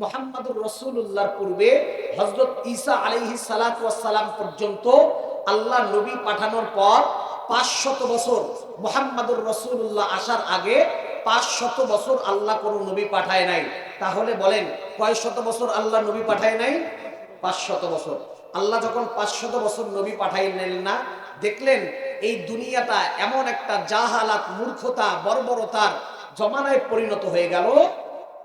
মোহাম্মদুর রসুল্লাহর পূর্বে হজরত ঈসা আলাইহি সালাম পর্যন্ত আল্লাহ নবী পাঠানোর পর পাঁচশত বছর মোহাম্মদুর রসুল্লাহ আসার আগে পাঁচশত বছর আল্লাহ কোনো নবী পাঠায় নাই। তাহলে বলেন কয় শত বছর আল্লাহ নবী পাঠায় নাই? পাঁচশত বছর। আল্লাহ যখন পাঁচশত বছর নবী পাঠাইলেন না, দেখলেন এই দুনিয়াটা এমন একটা জাহালাত মূর্খতা, বর্বরতার জমানায় পরিণত হয়ে গেল।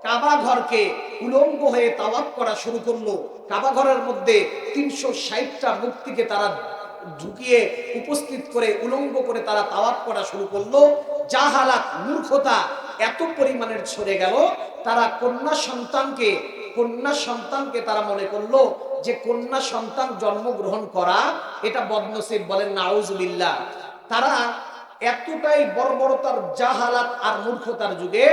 কাবা ঘরকে উলঙ্গ হয়ে তাওয়াফ করা শুরু করল। কাবা ঘরের মধ্যে তিনশো ষাটটা মূর্তিকে তারা ঢুকিয়ে উপস্থিত করে উলঙ্গ করে তারা তাওয়াফ করা শুরু করল। যা জাহালাত মূর্খতা, এত পরিমাণের ছড়ে গেল। তারা কন্যা সন্তানকে কন্যা সন্তানকে তারা মনে করল যে কন্যা সন্তান জন্মগ্রহণ করা, এটা বদনসিব বলেন নাউজুবিল্লাহ। তারা এতটাই বর্বরতার জাহালাত আর মূর্খতার যুগে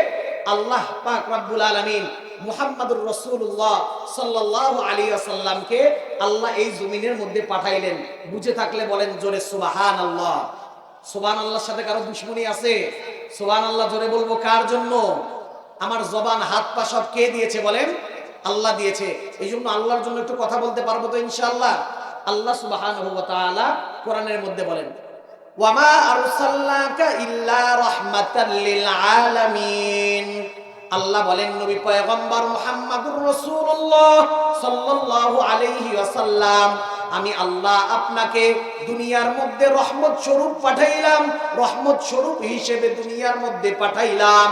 আল্লাহ পাক রাব্বুল আলামিন মুহাম্মাদুর রাসূলুল্লাহ সাল্লাল্লাহু আলাইহি ওয়াসাল্লামকে আল্লাহ এই জমিনের মধ্যে পাঠাইলেন। বুঝে থাকলে বলেন জোরে সুবহানাল্লাহ। সুবহানাল্লাহর সাথে কারও দুশ্মনী আছে? সুবহানাল্লাহ, জোরে বলব কার জন্য? আমার জবান, হাত পা সব কে দিয়েছে বলেন? আল্লাহ দিয়েছে। এই জন্য আল্লাহর জন্য একটু কথা বলতে পারব তো ইনশাআল্লাহ? আল্লাহ তাআলা কোরআনের মধ্যে বলেন ওয়ামা আরসালনাকা ইল্লা রাহমাতাল লিল আলামিন। আল্লাহ বলেন, নবী পয়গম্বর মুহাম্মাদুর রাসূলুল্লাহ সাল্লাল্লাহু আলাইহি ওয়াসাল্লাম, আমি আল্লাহ আপনাকে দুনিয়ার মধ্যে রহমত স্বরূপ পাঠাইলাম, রহমত স্বরূপ হিসেবে দুনিয়ার মধ্যে পাঠাইলাম।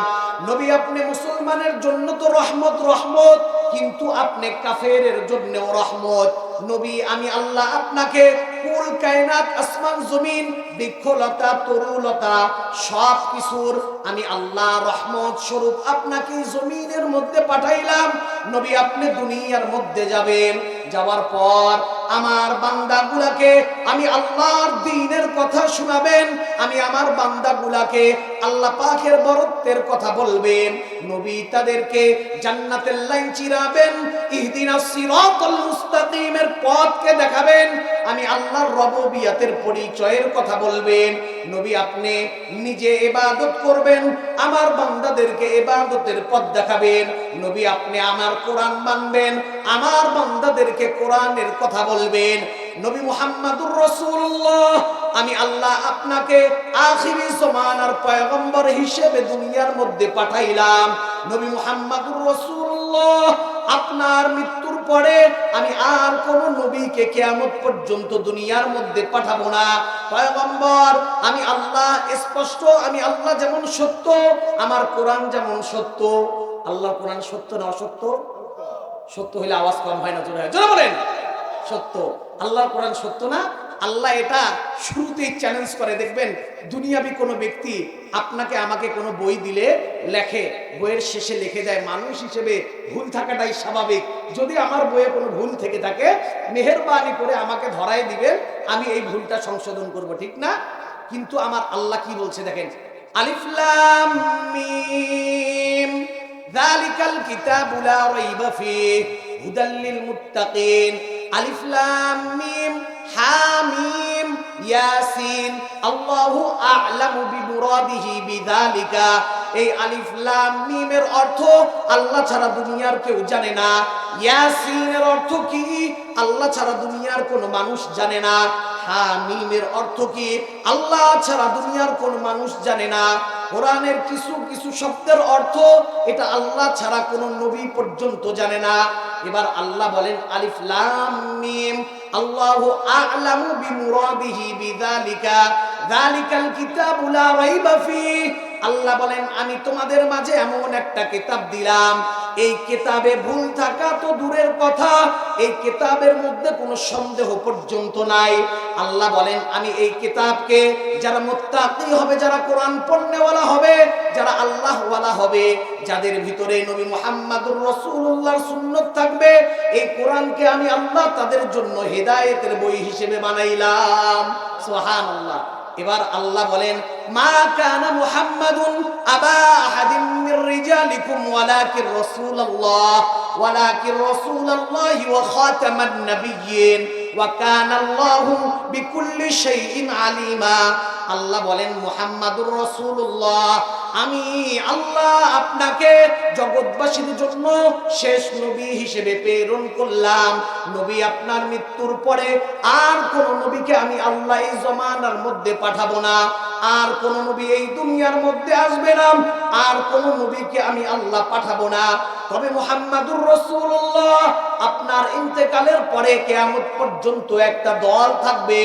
নবী আপনি মুসলমানের জন্য তো রহমত রহমত, কিন্তু আপনি কাফেরের জন্যও রহমত। নবী, আমি আল্লাহ আপনাকে কুল কায়নাত, আসমান, জমিন, বৃক্ষলতা, তরুলতা সব কিছুর আমি আল্লাহ রহমত স্বরূপ আপনাকে জমিনের মধ্যে পাঠাইলাম। নবী আপনি দুনিয়ার মধ্যে যাবেন। যাওয়ার পর আমার বান্দাগুলাকে আমি আল্লাহর দিনের কথা শোনাবেন, আমি আমার বান্দাগুলাকে আল্লাহ পাকের বরত্বের কথা বলবেন, নবী তাদেরকে জান্নাতের লাইন চিরাবেন ইহদিনাস সিরাতাল মুস্তাকিমের পথকে দেখাবেন, আমি আল্লাহর রববিয়াতের পরিচয়ের কথা বলবেন, নবী আপনি নিজে ইবাদত করবেন আমার বান্দাদেরকে ইবাদতের পথ দেখাবেন। নবী, আপনি আমার কোরআন মানবেন, আমার বান্দাদেরকে কোরআনের কথা বলবেন। নবী মুহাম্মাদুর রাসূলুল্লাহ, আমি আল্লাহ আপনাকে আখিরি জমানার পয়গম্বর হিসেবে দুনিয়ার মধ্যে পাঠাইলাম। নবী মুহাম্মাদুর রাসূলুল্লাহ, আপনার মৃত্যুর পরে আমি আর কোন নবীকে কেয়ামত পর্যন্ত দুনিয়ার মধ্যে পাঠাবো না। পয়গম্বর, আমি আল্লাহ স্পষ্ট, আমি আল্লাহ যেমন সত্য, আমার কোরআন যেমন সত্য। আল্লাহ কোরআন সত্য না অসত্য? সত্য হইলে আওয়াজ কম হয় না, জোরে হয়। জোরে বলেন। সত্য। আল্লাহর কোরআন সত্য না আল্লাহ এটা শুরুতেই চ্যালেঞ্জ করে। দেখবেন, দুনিয়াবি কোনো ব্যক্তি আপনাকে আমাকে কোনো বই দিলে লেখে, বইয়ের শেষে লিখে দেয়। মানুষ হিসেবে ভুল থাকাটাই স্বাভাবিক। যদি আমার বইয়ে কোনো ভুল থেকে থাকে, মেহেরবানি করে আমাকে ধরাই দিবেন, আমি এই ভুলটা সংশোধন করব, ঠিক না? কিন্তু আমার আল্লাহ কি বলছে দেখেন? আলিফলাম মিম, যালিকাল রাইবা ফিহি, হুদাল লিল মুত্তাকিন। আলিফ লাম মিম হামিম ইয়াসিন। আল্লাহু আ'লামু বিমুরাদিহি বিযালিকা এই আলিফ লাম মিমের অর্থ আল্লাহ ছাড়া দুনিয়ার কেউ জানে না। ইয়াসিনের অর্থ কি? আল্লাহ ছাড়া দুনিয়ার কোনো মানুষ জানে না। হামিমের অর্থ কি? আল্লাহ ছাড়া দুনিয়ার কোন মানুষ জানে না। কোরআনের কিছু কিছু শব্দের অর্থ এটা আল্লাহ ছাড়া কোন নবী পর্যন্ত জানে না। এবার আল্লাহ বলেন আলিফ লাম মিম। আল্লাহু আ'লামু বিমুরাদিহি বিযালিকা যালিকাল কিতাবু লা রাইবা ফিহি আল্লাহ বলেন, আমি তোমাদের মাঝে এমন একটা কিতাব দিলাম। এই কিতাবে ভুল থাকা তো দূরের কথা। এই কিতাবের মধ্যে কোনো সন্দেহ পর্যন্ত নাই। আল্লাহ বলেন, আমি এই কিতাবকে যারা মুত্তাকি হবে, যারা কোরআন পড়নেওয়ালা হবে, যারা আল্লাহওয়ালা হবে, যাদের ভিতরে নবী মুহাম্মাদুর রাসূলুল্লাহর সুন্নত থাকবে, এই কোরআনকে আমি আল্লাহ তাদের জন্য হেদায়েতের বই হিসেবে বানাইলাম। সুবহানাল্লাহ। এবার আল্লাহ বলেন, মা কানা মুহাম্মাদুন আবা আহাদিম মির রিজালিকুম ওয়ালাকিন রাসূলুল্লাহ ওয়ালাকিন রাসূলুল্লাহ ওয়া খাতামান নাবিয়্যিন, ওয়া কানা আল্লাহু বিকুল্লি শাইইন আলিমা। আল্লাহ বলেন, মুহাম্মাদুর রাসূলুল্লাহ, আমি আল্লাহ আপনাকে জগৎবাসীর জন্য শেষ নবী হিসেবে প্রেরণ করলাম। নবী আপনার মৃত্যুর পরে আর কোন নবীকে আমি আল্লাহ এই জমানার মধ্যে পাঠাবো না। আর কোন নবী এই দুনিয়ার মধ্যে আসবে না। আর কোন নবীকে আমি আল্লাহ পাঠাবো না। তবে মোহাম্মদুর রসুল্লাহ আপনার ইন্তেকালের পরে কেয়ামত পর্যন্ত একটা দল থাকবে।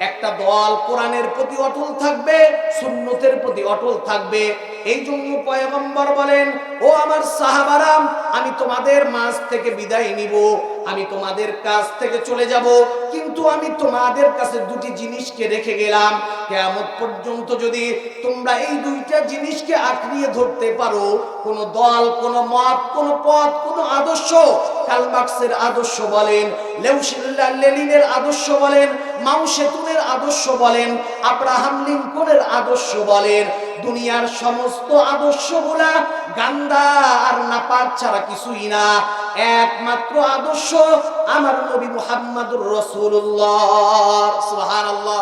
একটা দল কোরআনের প্রতি অটল থাকবে, সুন্নতের প্রতি অটল থাকবে। এই জন্য পয়গম্বর বলেন, ও আমার সাহাবারাম, আমি তোমাদের মাঝ থেকে বিদায় নিব। আমি তোমাদের কাছ থেকে চলে যাব, কিন্তু আমি তোমাদের কাছে দুটি জিনিসকে রেখে গেলাম। কেমন পর্যন্ত যদি তোমরা এই দুইটা জিনিসকে আঁকড়িয়ে ধরতে পারো, কোন দল, কোন মত, কোন পথ, কোন আদর্শ কালমার্ক্সের আদর্শ বলেন লেউসিল্লাহ লেলিনের আদর্শ বলেন মাউ সেতুনের আদর্শ বলেন, আব্রাহাম লিঙ্কনের আদর্শ বলেন দুনিয়ার সমস্ত আদর্শগুলা গান্দা আর নাপাক ছাড়া কিছুই না। একমাত্র আদর্শ আমার নবী মুহাম্মাদুর রসুল্লাহ সুবহানাল্লাহ।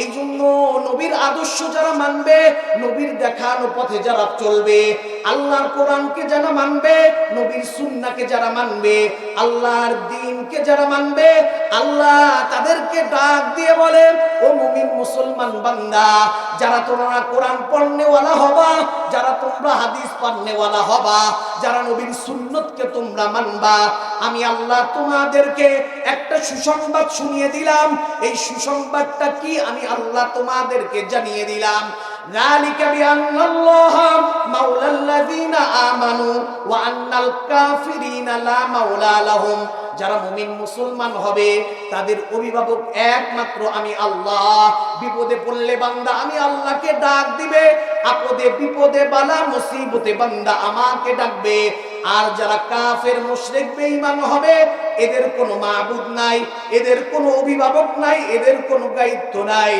এই জন্য নবীর আদর্শ যারা মানবে, নবীর দেখানো পথে যারা চলবে আল্লাহর কোরআনকে যারা মানবে, নবীর সুন্নাকে যারা মানবে, আল্লাহর দিনকে যারা মানবে, আল্লাহ তাদেরকে ডাক দিয়ে বলে, ও মুমিন মুসলমান বান্দা, যারা তোমরা কোরআন পড়নেওয়ালা হবা, যারা তোমরা হাদিস পড়নেওয়ালা হবা, যারা নবীর সুন্নতকে তোমরা মানবা, আমি আল্লাহ তোমাদেরকে একটা সুসংবাদ শুনিয়ে দিলাম, এই সুসংবাদটা কি আমি আল্লাহ তোমাদেরকে জানিয়ে দিলাম? ذلك بأن الله مولى الذين آمنوا وأن الكافرين لا مولى لهم যারা মুমিন মুসলমান হবে তাদের অভিভাবক একমাত্র আমি আল্লাহ বিপদে পড়লে বান্দা আমি আল্লাহকে ডাক দিবে আপদে বিপদে বালা মুসিবতে বান্দা আমাকে ডাকবে আর যারা কাফের, মুশরিক, বেঈমান হবে, এদের কোনো মাবুদ নাই, এদের কোনো অভিভাবক নাই, এদের কোনো দায়িত্ব নাই।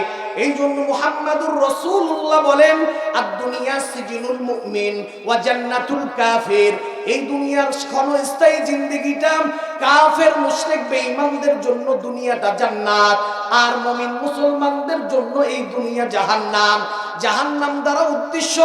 এই জন্য মুহাম্মাদুর রাসূলুল্লাহ বলেন আর দুনিয়া সিজনুল মুমিন ওয়া জান্নাতুল কাফির। এই দুনিয়ার ক্ষণস্থায়ী জিন্দেগিটা কাফের, মুশরিক, বেঈমানদের জন্য দুনিয়াটা জান্নাত, আর মুমিন মুসলমানদের জন্য এই দুনিয়া জাহান্নাম। জাহান্নাম দ্বারা উদ্দেশ্য,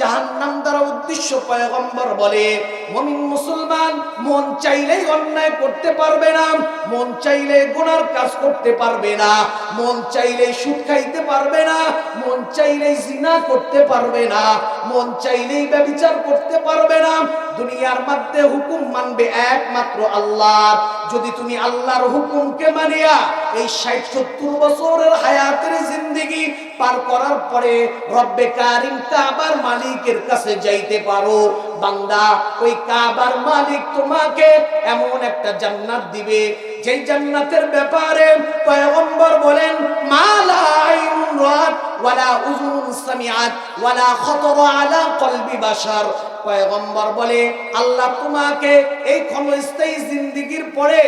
জাহান্নাম দ্বারা উদ্দেশ্য পয়গম্বর বলে, মমিন মুসলমান মন চাইলেই অন্যায় করতে পারবে না, মন চাইলে গুনার কাজ করতে পারবে না, মন চাইলে সুখ খাইতে পারবে না, মন চাইলে জিনা করতে পারবে না। মন চাইলেই ব্যবচার করতে পারবে না। দুনিয়ার মধ্যে হুকুম মানবে একমাত্র আল্লাহ। যদি তুমি আল্লাহর হুকুমকে মানিয়া এই ষাট সত্তর বছরের হায়াতের জিন্দিগি পার করার পরে রব্বে কারিমটা আবার মালিকের কাছে যাইতে পারো। বান্দা, ওই কাবার মালিক তোমাকে এমন একটা জান্নাত দিবে। যে জান্নাতের ব্যাপারে পয়গম্বর বলেন মালা আইনুন রাত ওয়ালা উযুনুন সামিআত, ওয়ালা খাতারা আলা কলবি বাশার। পয়গম্বর বলে, আল্লাহ তোমাকে এই ক্ষণস্থায়ী জিন্দিগির পরে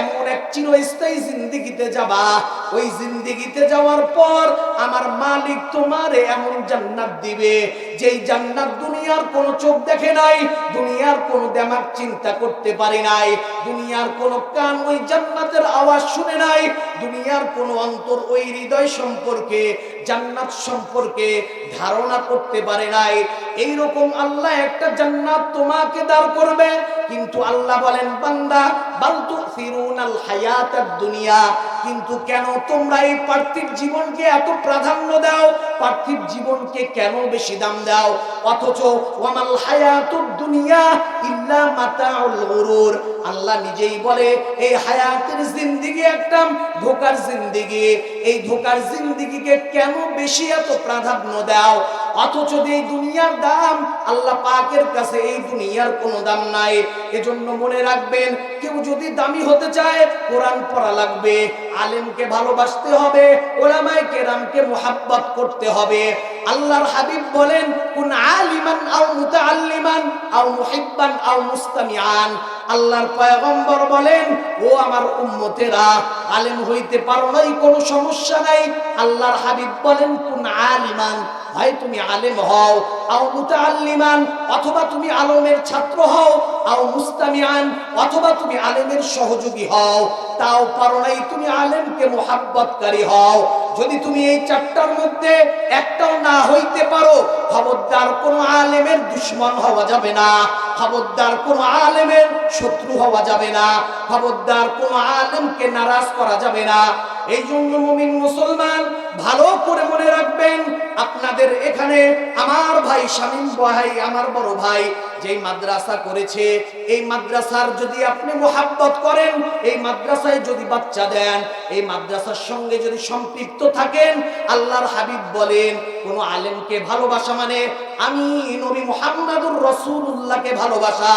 এমন এক চিরস্থায়ী জিন্দিগিতে যাবা। ওই জিন্দিগিতে যাওয়ার পর আমার মালিক তোমারে এমন জান্নাত দিবে, যেই জান্নাত দুনিয়ার কোনো চোখ দেখে নাই, দুনিয়ার কোনো দেমাগ চিন্তা করতে পারে নাই, দুনিয়ার কোনো কান ওই জান্নাতের আওয়াজ শুনে নাই, দুনিয়ার কোনো অন্তর ওই হৃদয় সম্পর্কে জান্নাত সম্পর্কে ধারণা করতে পারে নাই। এই রকম আল্লাহ একটা জান্নাত তোমাকে দাঁড় করবে। কিন্তু আল্লাহ বলেন, বান্দা, বাল ফিরুনাল হায়াতাদ দুনিয়া। কিন্তু কেন তোমরা এই পার্থিব জীবনকে এত প্রাধান্য দাও? পার্থিব জীবনকে কেন বেশি দাম দাও? অথচ ওয়ামাল হায়াতুদ দুনিয়া ইল্লা মাতাউল গুরুর। আল্লাহ নিজেই বলে, এই হায়াতের জিন্দিগি একটা ধোকার জিন্দিগি। এই ধোকার জিন্দিগিকে কেন বেশি এত প্রাধান্য দাও? অথচ এই দুনিয়ার দাম, আল্লাহ পাকের কাছে এই দুনিয়ার কোনো দাম নাই। এজন্য মনে রাখবেন, কেউ যদি দামি হতে চায়, কোরআন পড়া লাগবে। আলেমকে ভালোবাসতে হবে, ওলামায়ে কেরামকে মোহাব্বত করতে হবে। আল্লাহর হাবিব বলেন, কোন আলিমান আও মুতাআল্লিমান, আও মুহিব্বান আও মুস্তামিআন। আল্লাহর পয়গম্বর বলেন, ও আমার উম্মতেরা, আলেম হইতে পারো নাই, কোনো সমস্যা নাই। আল্লাহর হাবিব বলেন, কোন আলিমান হয় তুমি আলেম হও, আও মুতাআল্লিমান, অথবা তুমি আলমের ছাত্র হও, আও মুস্তামিআন, অথবা তুমি আলেমের সহযোগী হও, তাও পারো নাই তুমি আলেমকে মোহাব্বতকারী হও। যদি তুমি এই চারটার মধ্যে একটাও না হইতে পারো, খবরদার কোন আলেমের দুশ্মন হওয়া যাবে না। খবরদার কোন আলেমের শত্রু হওয়া যাবে না। খবরদার কোন আলেমকে নারাজ করা যাবে না। এই জন্য মুমিন মুসলমান, ভালো করে মনে রাখবেন, আপনাদের এখানে আমার ভাই শামীম ভাই আমার বড় ভাই যেই মাদ্রাসা করেছে, এই মাদ্রাসার যদি আপনি মোহাব্বত করেন, এই মাদ্রাসায় যদি বাচ্চা দেন, এই মাদ্রাসার সঙ্গে যদি সম্পৃক্ত থাকেন, আল্লাহর হাবিব বলেন, কোন আলেমকে ভালোবাসা মানে আমি নবী মোহাম্মদুর রসুল্লাহকে ভালোবাসা।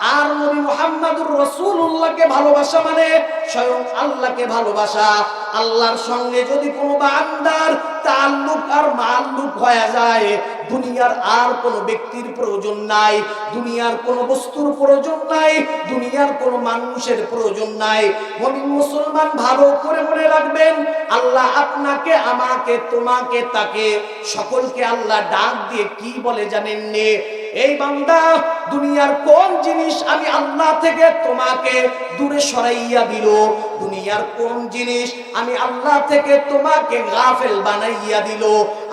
আর নবী মোহাম্মদুর রসুল্লাহকে ভালোবাসা মানে স্বয়ং আল্লাহকে ভালোবাসা। আল্লাহর সঙ্গে যদি কোনো বান্দার তাল্লুক আর মাল্লুক হয়ে যায়, দুনিয়ার আর কোনো ব্যক্তির প্রয়োজন নাই, দুনিয়ার কোনো বস্তুর প্রয়োজন নাই, দুনিয়ার কোনো মানুষের প্রয়োজন নাই। মমিন মুসলমান ভালো করে মনে রাখবেন, আল্লাহ আপনাকে, আমাকে, তোমাকে, তাকে, সকলকে আল্লাহ ডাক দিয়ে কি বলে জানেন নে? এই বান্দা দুনিয়ার কোন জিনিস আমি আল্লাহ থেকে তোমাকে দূরে সরাইয়া দিল দুনিয়ার কোন জিনিস আমি আল্লাহ থেকে তোমাকে গাফেল বানাইয়া দিল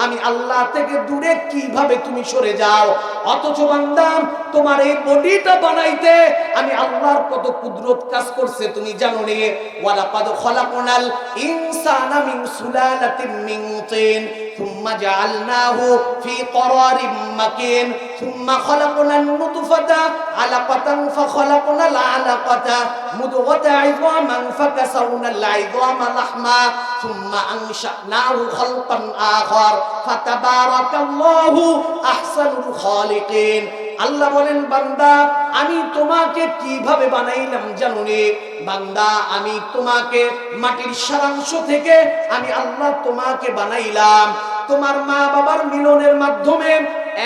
আমি আল্লাহ থেকে দূরে কিভাবে তুমি সরে যাও অথচ বান্দা তোমার এই বডিটা বানাইতে আমি আল্লাহর কত কুদরত কাজ করছে তুমি জানো নে ওয়ালা পাদ খলাকনাল ইনসানা মিন সুলালাতিন মিন তিন ثم جعلناه في قرار مكين ثم خلقنا النطفة علقة فخلقنا العلقة مضغة عظاما فكسونا العظام لحما ثم أنشأناه خلقا آخر فتبارك الله أحسن الخالقين আল্লাহ বলেন বান্দা আমি তোমাকে কিভাবে বানাইলাম জানো রে বান্দা আমি তোমাকে মাটির সারাংশ থেকে আমি আল্লাহ তোমাকে বানাইলাম তোমার মা বাবার মিলনের মাধ্যমে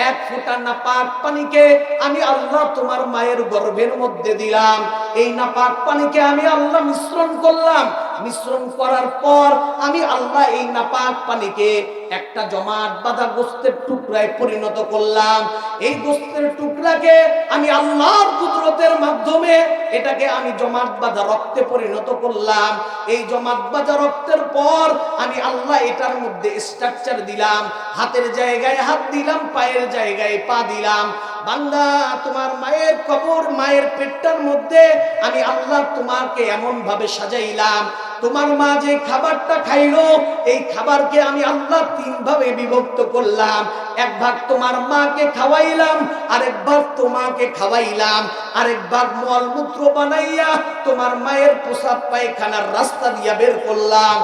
এক ফোঁটা নাপাক পানিকে আমি আল্লাহ তোমার মায়ের গর্ভের মধ্যে দিলাম। এই নাপাক পানিকে আমি আল্লাহ মিশ্রণ করলাম। মিশ্রণ করার পর আমি আল্লাহ এই নাপাক পানিকে একটা জমাট বাঁধা গোস্তের টুকরায় পরিণত করলাম। এই গোস্তের টুকরাকে আমি আল্লাহর কুদরতের মাধ্যমে এটাকে আমি জমাট বাঁধা রক্তে পরিণত করলাম। এই জমাট বাঁধা রক্তের পর আমি আল্লাহ এটার মধ্যে স্ট্রাকচার দিলাম। হাতের জায়গায় হাত দিলাম, পায়ের জায়গায় পা দিলাম। বান্দা, তোমার মায়ের কবর মায়ের পেটটার মধ্যে আমি আল্লাহ তোমাকে এমন ভাবে সাজাইলাম। তোমার মা যে খাবারটা খাইলো, এই খাবারকে আমি আল্লাহ তিন ভাবে বিভক্ত করলাম। এক ভাগ তোমার মাকে খাওয়াইলাম, আরেক ভাগ তোমাকে খাওয়াইলাম। আরেক ভাগ মলমূত্র বানাইয়া তোমার মায়ের পোশাক পায়খানার রাস্তা দিয়া বের করলাম।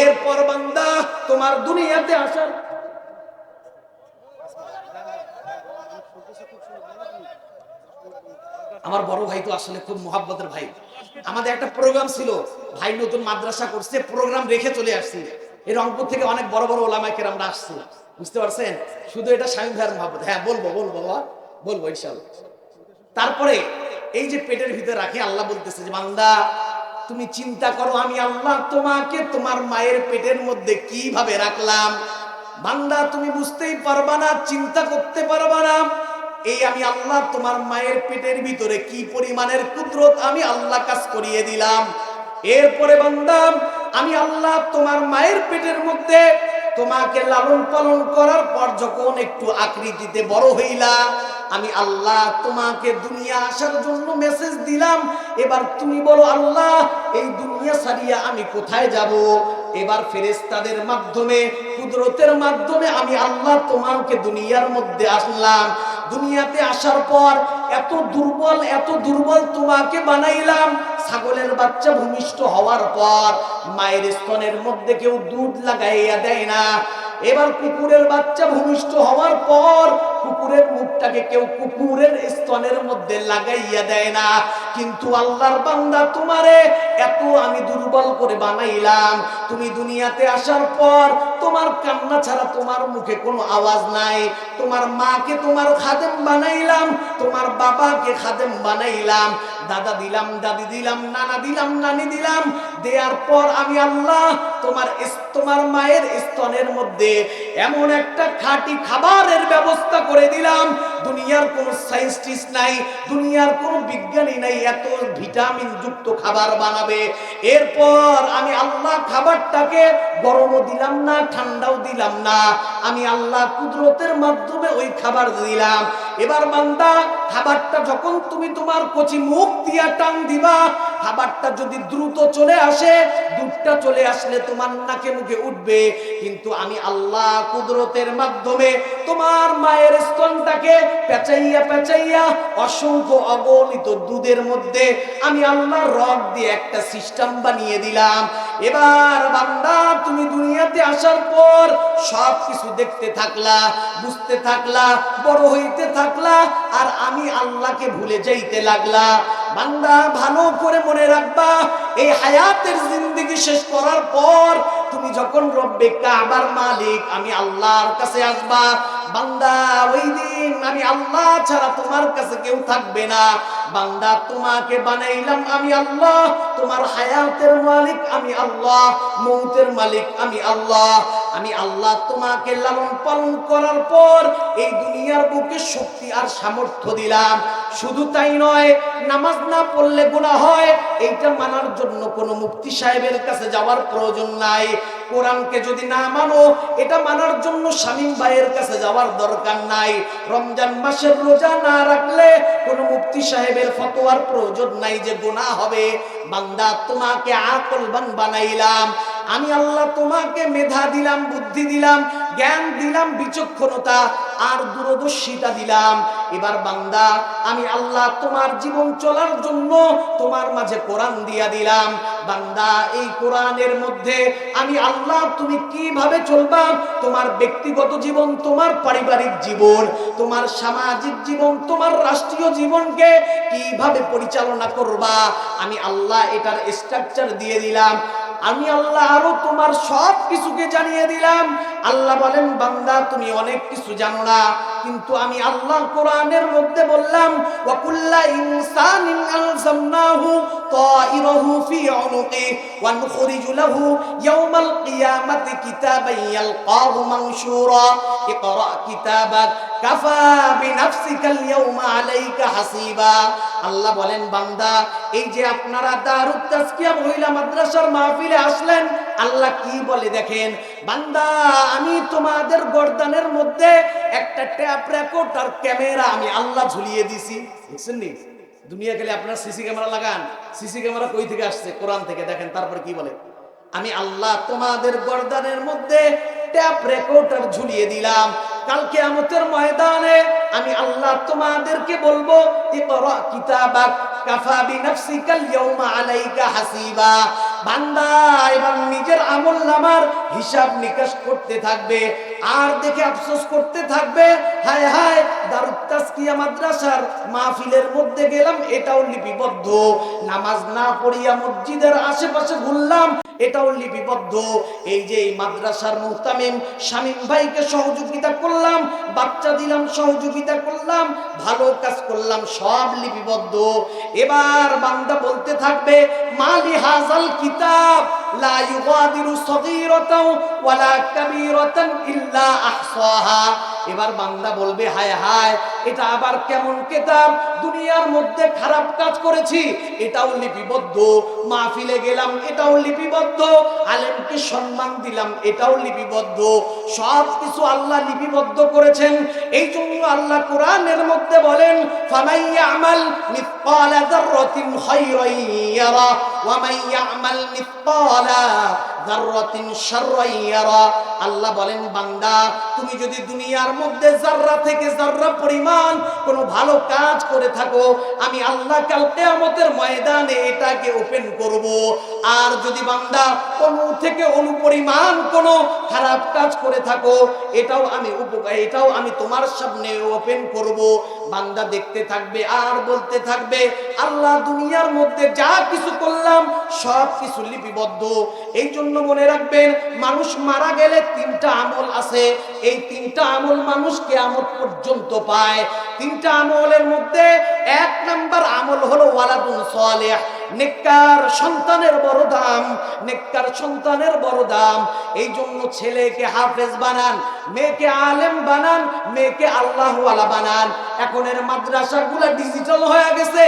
এরপর বান্দা, তোমার দুনিয়াতে আসার আমার বড় ভাই তো আসলে খুব মোহাব্বতের ভাই। আমাদের একটা প্রোগ্রাম ছিল, ভাই নতুন মাদ্রাসা করছে প্রোগ্রাম রেখে চলে আসছি। এই রংপুর থেকে অনেক বড় বড় ওলামাইকের আমরা আসছি। বুঝতে পারছেন? শুধু এটা স্বামী ভাইয়ের মহাব্বত। হ্যাঁ বলব বলব, বাবা, বলব ইনশাল্লাহ তারপরে এই যে পেটের ভিতরে রাখে, আল্লাহ বলতেছে যে, বান্দা, তুমি চিন্তা করো, আমি আল্লাহ তোমাকে তোমার মায়ের পেটের মধ্যে কীভাবে রাখলাম? বান্দা, তুমি বুঝতেই পারবা না, চিন্তা করতে পারবা না। এই আমি আল্লাহ তোমার মায়ের পেটের ভিতরে কি পরিমাণের কুদরত আমি আল্লাহ কাজ করিয়ে দিলাম। এরপরে বান্দাম আমি আল্লাহ তোমার মায়ের পেটের মধ্যে তোমাকে লালন পালন করার পর যখন একটু আকৃতিতে বড় হইলা, আমি আল্লাহ তোমাকে দুনিয়া আসার জন্য মেসেজ দিলাম। এবার তুমি বলো, আল্লাহ, এই দুনিয়া সারিয়া আমি কোথায় যাব? এবার ফেরেস্তাদের মাধ্যমে, কুদরতের মাধ্যমে আমি আল্লাহ তোমাকে দুনিয়ার মধ্যে আসলাম। দুনিয়াতে আসার পর এত দুর্বল এত দুর্বল তোমাকে বানাইলাম। ছাগলের বাচ্চা ভূমিষ্ঠ হওয়ার পর মায়ের স্তনের মধ্যে কেউ দুধ লাগাইয়া দেয় না। এবার কুকুরের বাচ্চা ভূমিষ্ঠ হওয়ার পর কুকুরের মুখটাকে কেউ কুকুরের স্তনের মধ্যে লাগাইয়া দেয় না। কিন্তু আল্লাহর বান্দা তোমারে, এত আমি দুর্বল করে বানাইলাম। তুমি দুনিয়াতে আসার পর তোমার কান্না ছাড়া তোমার মুখে কোনো আওয়াজ নাই। তোমার মাকে তোমার খাদেম বানাইলাম, তোমার বাবাকে খাদেম বানাইলাম। দাদা দিলাম, দাদি দিলাম, নানা দিলাম, নানি দিলাম। দেওয়ার পর আমি আল্লাহ তোমার তোমার মায়ের স্তনের মধ্যে এমন একটা খাঁটি খাবারের ব্যবস্থা দিলাম। দুনিয়ার কোনো সায়েন্টিস্ট নাই, দুনিয়ার কোনো বিজ্ঞানী নাই, এত ভিটামিন যুক্ত খাবার বানাবে। এরপর আমি আল্লাহ খাবারটাকে গরমও দিলাম না, ঠান্ডাও দিলাম না। আমি আল্লাহ কুদরতের মাধ্যমে ওই খাবার দিলাম। এবার বান্দা, খাবারটা যখন তুমি তোমার কচি মুখ দিয়া টান দিবা খাবারটা যদি দ্রুত চলে আসে, দুধটা চলে আসলে তোমার নাকে মুখে উঠবে। কিন্তু আমি আল্লাহ কুদরতের মাধ্যমে তোমার মায়ের স্তনটাকে পেঁচাইয়া পেঁচাইয়া অসংখ্য অগণিত দুধের মধ্যে আমি আল্লাহর রক দিয়ে একটা সিস্টেম বানিয়ে দিলাম। এবার বান্দা, তুমি দুনিয়াতে আসার পর সব কিছু দেখতে থাকলা, বুঝতে থাকলা, বড় হইতে থাকলা, আর আমি আল্লাহকে ভুলে যাইতে লাগলা। বান্দা, ভালো করে মনে রাখবা, এই হায়াতের জিন্দগি শেষ করার পর তুমি যখন রব্বে কাবার মালিক, আমি আল্লাহর কাছে আসবা। বান্দা, ওই দিন আমি আল্লাহ ছাড়া তোমার কাছে কেউ থাকবে না। বান্দা, তোমাকে বানাইলাম আমি আল্লাহ। তোমার হায়াতের মালিক আমি আল্লাহ, মৌতের মালিক আমি আল্লাহ। আমি আল্লাহ তোমাকে লালন পালন করার পর এই দুনিয়ার বুকে শক্তি আর সামর্থ্য দিলাম। শুধু তাই নয়, নামাজ না পড়লে গুনাহ হয়, এইটা মানার জন্য কোনো মুক্তি সাহেবের কাছে যাওয়ার প্রয়োজন নাই। কোরআনকে যদি না মানো, এটা মানার জন্য শামীম ভাইয়ের কাছে যাওয়ার দরকার নাই। রমজান মাসের রোজা না রাখলে কোনো মুফতি সাহেবের ফতোয়ার প্রয়োজন নাই যে গোনা হবে। বান্দা তোমাকে আকলবান বানাইলাম। আমি আল্লাহ তোমাকে মেধা দিলাম, বুদ্ধি দিলাম, জ্ঞান দিলাম, বিচক্ষণতা আর দূরদর্শিতা দিলাম। এবার বান্দা, আমি আল্লাহ তোমার জীবন চলার জন্য তোমার মাঝে কোরআন দিয়া দিলাম। বান্দা, এই কোরআনের মধ্যে আমি আল্লাহ তুমি কীভাবে চলবা? তোমার ব্যক্তিগত জীবন, তোমার পারিবারিক জীবন, তোমার সামাজিক জীবন, তোমার রাষ্ট্রীয় জীবনকে কীভাবে পরিচালনা করবা? আমি আল্লাহ এটার স্ট্রাকচার দিয়ে দিলাম। আমি আল্লাহ আরও তোমার সব কিছুকে জানিয়ে দিলাম। আল্লাহ বলেন, বান্দা, তুমি অনেক কিছু জানো না, কিন্তু আমি আল্লাহ কোরআনের মধ্যে বললাম, ওয়াকুল্লা ইনসানিন আলজামনাহু তাইরাহু ফি উনুকি ওয়া নুখরিজু লাহু ইয়াওমাল কিয়ামাতি কিতাবান ইয়ালকাহু মানশুরা। ইকরা কিতাবাক কাফা বিনাফসিকাল ইয়াওমা আলাইকা হাসিবা। আল্লাহ বলেন, বান্দা, এই যে আপনারা দারুত তাজকিয়া মহিলা মাদ্রাসার মাহফিলে আসলেন, আল্লাহ কি বলে দেখেন? বান্দা, আমি তোমাদের গর্দানের মধ্যে একটা ট্যাপ রেকর্ড আর ক্যামেরা আমি আল্লাহ ঝুলিয়ে দিছি। দেখছেন নি? দুনিয়া গেলে আপনার সিসি ক্যামেরা লাগান। সিসি ক্যামেরা কই থেকে আসছে? কোরআন থেকে। দেখেন, তারপর কি বলে? আমি আল্লাহ তোমাদের গর্দানের মধ্যে ট্যাপ রেকর্ডার ঝুলিয়ে দিলাম। কালকে আমতের ময়দানে আমি আল্লাহ তোমাদেরকে বলব, ইকরা কিতাবাক কাফা আলাইকা হাসিবা। বান্দা, এবার নিজের আমল নামার হিসাব নিকাশ করতে থাকবে, আর দেখে আফসোস করতে থাকবে, হায় হায় দারুত তাজকিয়া মাদ্রাসার মাহফিলের মধ্যে গেলাম, এটাও লিপিবদ্ধ। নামাজ না পড়িয়া মসজিদের আশেপাশে ঘুরলাম, এটাও লিপিবদ্ধ। এই যে এই মাদ্রাসার মুহতামিম শামীম ভাইকে সহযোগিতা করলাম, বাচ্চা দিলাম, সহযোগিতা করলাম, ভালো কাজ করলাম, সব লিপিবদ্ধ। এবার বান্দা বলতে থাকবে, মালি হাজাল কিতাব, লা ইউগাদিরু সগীরাতাও ওয়ালা কাবীরাতান ইল্লা আহসাহা। এবার বান্দা বলবে, হায় হায়, এটা আবার কেমন কেতাব? দুনিয়ার মধ্যে খারাপ কাজ করেছি, এটাও লিপিবদ্ধ। মাহফিলে গেলাম, এটাও লিপিবদ্ধ। আলেমকে সম্মান দিলাম, এটাও লিপিবদ্ধ। সব কিছু আল্লাহ লিপিবদ্ধ করেছেন। এই জন্য আল্লাহ কোরআনের মধ্যে বলেন ফামাইয়া আমাল মিথকালা যাররাতিন খায়রান ইয়ারা, ওয়া মাইয়া আমাল মিথকালা যাররাতিন শাররান ইয়ারা। আল্লাহ বলেন, বান্দা, তুমি যদি দুনিয়ার মধ্যে জাররা থেকে জাররা পরিমাণ কোনো ভালো কাজ করে থাকো, আমি আল্লাহ কাল কিয়ামতের ময়দানে এটাকে ওপেন করব। আর যদি বান্দা অনু থেকে অনুপরিমাণ কোনো খারাপ কাজ করে থাকো, এটাও আমি উপ- এটাও আমি তোমার সামনে ওপেন করব। বান্দা দেখতে থাকবে, আর বলতে থাকবে, আল্লাহ দুনিয়ার মধ্যে যা কিছু করলাম, সব কিছু লিপিবদ্ধ। এই জন্য মনে রাখবেন, মানুষ মারা গেলে তিনটা আমল আছে। এই তিনটা আমল মানুষ কেয়ামত পর্যন্ত পায়। তিনটা আমলের মধ্যে এক নাম্বার আমল হলো ওয়ালাদুন সালেহ। নেককার সন্তানের বড় দাম, নেককার সন্তানের বড় দাম। এই জন্য ছেলেকে হাফেজ বানান, মেয়েকে আলেম বানান, মেয়েকে আল্লাহওয়ালা বানান। এখন এর মাদ্রাসাগুলো ডিজিটাল হয়ে গেছে।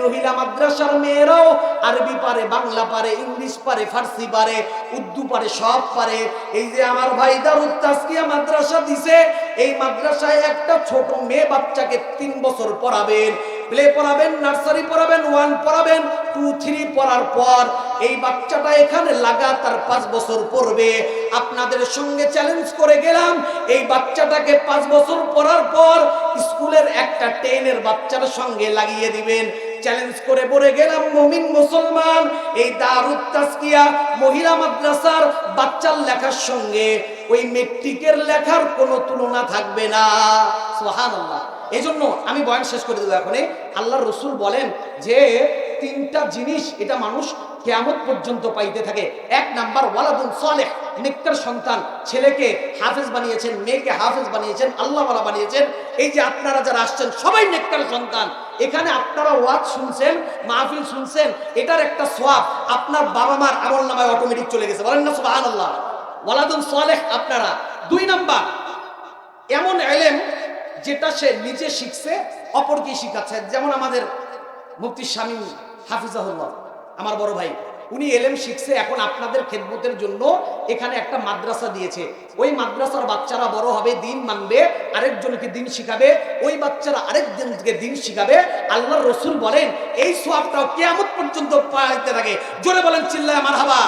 মহিলা মাদ্রাসার মেয়েরাও আরবি পারে, বাংলা পারে, ইংলিশ পারে, ফার্সি পারে, উর্দু পারে, সব পারে। এই যে আমার ভাই দারুদ তাসকিয়া মাদ্রাসা দিছে, এই মাদ্রাসায় একটা ছোট মেয়ে বাচ্চাকে তিন বছর পড়াবেন। প্লে পড়াবেন নার্সারি পড়াবেন ওয়ান পড়াবেন টু থ্রি পড়ার পর এই বাচ্চাটা এখানে লাগাতার পাঁচ বছর পড়বে। আপনাদের সঙ্গে চ্যালেঞ্জ করে গেলাম, এই বাচ্চাটাকে পাঁচ বছর পড়ার পর স্কুলের একটা টেনের বাচ্চার সঙ্গে লাগিয়ে দিবেন। চ্যালেঞ্জ করে পড়ে গেলাম, মমিন মুসলমান, এই দারুদ তাসকিয়া মহিলা মাদ্রাসার বাচ্চার লেখার সঙ্গে। ওই মেট্রিকের লেখার কোনো তুলনা থাকবে না। সুবহানাল্লাহ। এই জন্য আমি বয়ান শেষ করে দেবো এখন আল্লাহ রসুল বলেন যে, তিনটা জিনিস এটা মানুষ কেয়ামত পর্যন্ত পাইতে থাকে। এক নাম্বার, ওয়ালাদুন সালেহ, নেককার সন্তান। ছেলেকে হাফেজ বানিয়েছেন, মেয়েকে হাফেজ বানিয়েছেন, আল্লাহওয়ালা বানিয়েছেন। এই যে আপনারা যারা আসছেন, সবাই নেককার সন্তান। এখানে আপনারা ওয়াজ শুনছেন, মাহফিল শুনছেন, এটার একটা সোয়াব আপনার বাবা মার আমল নামায় অটোমেটিক চলে গেছে। বলেন না, সুবহানাল্লাহ। ওয়ালাদুন সালেহ আপনারা। দুই নাম্বার, এমন এলেম যেটা সে নিজে শিখছে অপরকে শিখাচ্ছে। যেমন আমাদের মুক্তি স্বামী হাফিজাহুল্লাহ, আমার বড় ভাই, উনি এলেম শিখছে, এখন আপনাদের খেদমতের জন্য এখানে একটা মাদ্রাসা দিয়েছে। ওই মাদ্রাসার বাচ্চারা বড় হবে, দিন মানবে, আরেকজনকে দিন শিখাবে, ওই বাচ্চারা আরেকজনকে দিন শিখাবে। আল্লাহ রসুল বলেন, এই সোয়াবটাও কেয়ামত পর্যন্ত পাইতে থাকে। জোরে বলেন, চিল্লায় আমার হাবা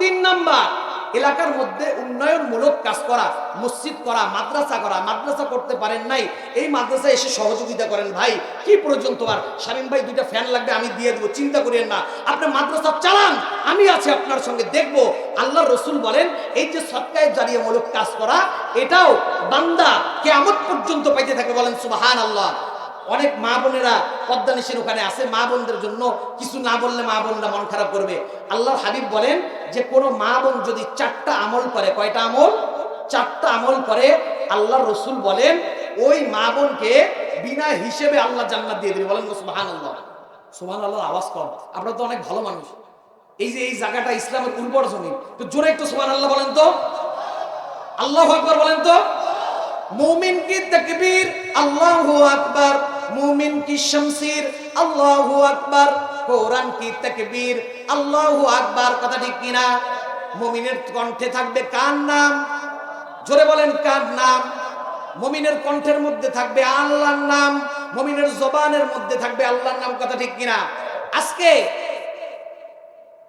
তিন নাম্বার এলাকার মধ্যে উন্নয়নমূলক কাজ করা, মসজিদ করা, মাদ্রাসা করা, মাদ্রাসা করতে পারেন নাই, এই মাদ্রাসায় এসে সহযোগিতা করেন ভাই। কি প্রয়োজন তোমার? শামীম ভাই দুইটা ফ্যান লাগবে, আমি দিয়ে দেবো, চিন্তা করেন না। আপনি মাদ্রাসা চালান, আমি আছি আপনার সঙ্গে, দেখব। আল্লাহ রসুল বলেন, এই যে সৎকায় জারিয়ামূলক কাজ করা, এটাও বান্দা কেয়ামত পর্যন্ত পাইতে থাকে বলেন সুবাহান আল্লাহ অনেক মা বোনেরা পদ্মা পদ্মানিসের ওখানে আছে, মা বোনদের জন্য কিছু না বললে মা বোনরা মন খারাপ করবে। আল্লাহর হাবিব বলেন যে, কোনো মা বোন যদি চারটা আমল করে, কয়টা আমল? চারটা আমল করে আল্লাহ রসুল বলেন, ওই মা বোনকে বিনা হিসেবে আল্লাহ জান্নাত দিয়ে দেবে। বলেন সুবাহান আল্লাহ সুবাহান আল্লাহ আওয়াজ কম। আপনারা তো অনেক ভালো মানুষ। এই যে এই জায়গাটা ইসলামের উর্বর জমি তো জোরে একটু সুবাহান আল্লাহ বলেন তো। আল্লাহ আকবর বলেন তো। মুমিন কি তকবীর, আল্লাহু আকবার। মুমিন কি শমশির আল্লাহু আকবার। কোরআন কি তকবীর? আল্লাহু আকবার, কথা ঠিক কিনা? মুমিনের কণ্ঠে থাকবে কার নাম? জোরে বলেন কার নাম? মুমিনের কণ্ঠের মধ্যে থাকবে আল্লাহর নাম। মুমিনের জবানের মধ্যে থাকবে আল্লাহর নাম, কথা ঠিক কিনা? আজকে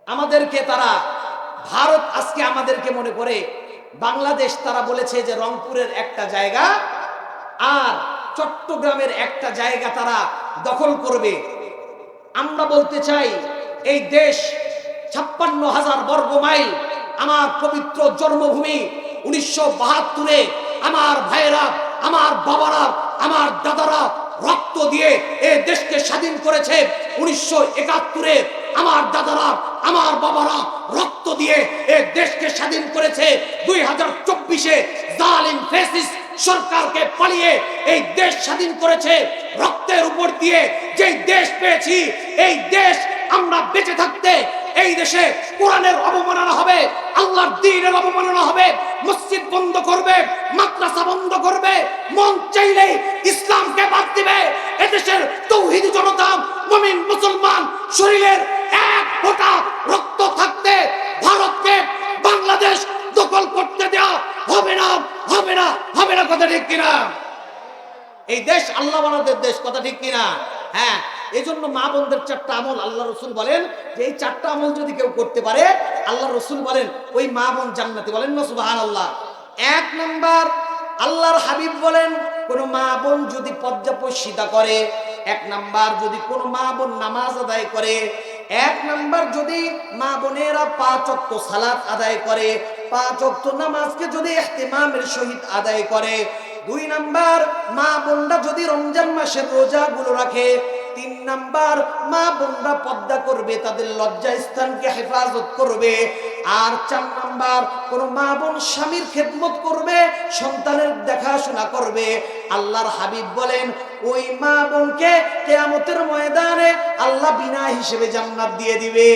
আমাদেরকে তারা, ভারত আজকে আমাদেরকে মনে করে, বাংলাদেশ তারা বলেছে যে রংপুরের একটা জায়গা, আর চট্টগ্রামের একটা জায়গা তারা দখল করবে। আমরা বলতে চাই, এই দেশ ছাপ্পান্ন হাজার বর্গ মাইল, আমার পবিত্র জন্মভূমি উনিশশো বাহাত্তরে আমার ভাইয়েরা, আমার বাবারা, আমার দাদারা রক্ত দিয়ে এ দেশকে স্বাধীন করেছে। উনিশশো একাত্তরে আমার দাদারা, আমার বাবারা রক্ত দিয়ে এ দেশকে স্বাধীন করেছে। দুই হাজার চব্বিশে জালিম ফেসিস সরকারকে পালিয়ে এই দেশ স্বাধীন করেছে, রক্তের উপর দিয়ে যেই দেশ পেয়েছি, এই দেশ আমরা বেঁচে থাকতে এই দেশে কোরআনের অবমাননা হবে, আল্লাহর দ্বীনের অবমাননা হবে, মসজিদ বন্ধ করবে, মাদ্রাসা বন্ধ করবে, মন চাইলেই ইসলামকে বাদ দিবে, এদেশের তৌহিদি জনতা, মুমিন, মুসলমান শরীরের এক ফোঁটা রক্ত থাকতে ভারতকে বাংলাদেশ দখল করতে দেওয়া হবে না হবে না হবে না কথা ঠিক কিনা? এই দেশ আল্লাহ বানাদের দেশ, কথা ঠিক কিনা? হ্যাঁ এই জন্য মা বোনদের চারটা আমল আল্লাহ রসুল বলেন যে এই চারটা আমল যদি কেউ করতে পারে, আল্লাহ রসুল বলেন ওই মা বোন জান্নাতি বলেন না সুবাহান আল্লাহ এক নাম্বার, আল্লাহর হাবিব বলেন, কোন মা বোন যদি পর্যাপসিতা করে, এক নাম্বার যদি কোন মা বোন নামাজ আদায় করে, এক নাম্বার যদি মা বোনেরা পাঁচ সালাত আদায় করে পাঁচ অক্ত নামাজকে যদি ইহতিমামের সহিত আদায় করে। দুই নাম্বার, মা বোনরা যদি রমজান মাসের রোজাগুলো রাখে। তিন নাম্বার, মা বোনরা পদ্মা করবে, তাদের লজ্জা স্থানকে হেফাজত করবে। আর চার নাম্বার, কোন মা বোন স্বামীর খেদমত করবে, সন্তানের দেখাশোনা করবে। আল্লাহর হাবিব বলেন, ওই মা বোনকে কেয়ামতের ময়দানে আল্লাহ বিনা হিসেবে জান্নাত দিয়ে দিবে।